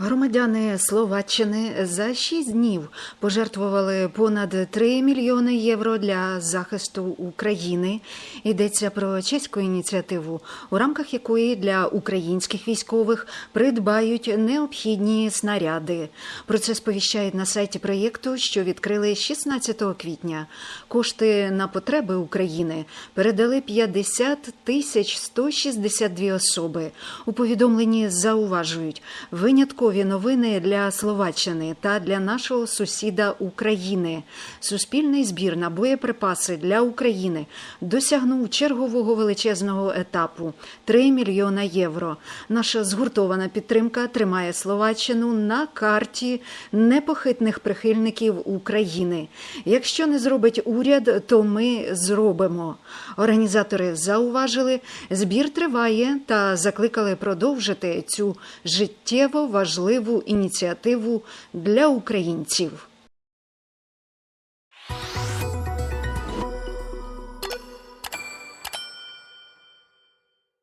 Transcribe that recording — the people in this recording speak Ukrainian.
Громадяни Словаччини за шість днів пожертвували понад 3 мільйони євро для захисту України. Йдеться про чеську ініціативу, у рамках якої для українських військових придбають необхідні снаряди. Про це сповіщають на сайті проєкту, що відкрили 16 квітня. Кошти на потреби України передали 50 тисяч 162 особи. У повідомленні зауважують виняткові новини для Словаччини та для нашого сусіда України. Суспільний збір на боєприпаси для України досягнув чергового величезного етапу 3 мільйона євро. Наша згуртована підтримка тримає Словаччину на карті непохитних прихильників України. Якщо не зробить уряд, то ми зробимо. Організатори зауважили, збір триває та закликали продовжити цю життєво важливу ініціативу для українців.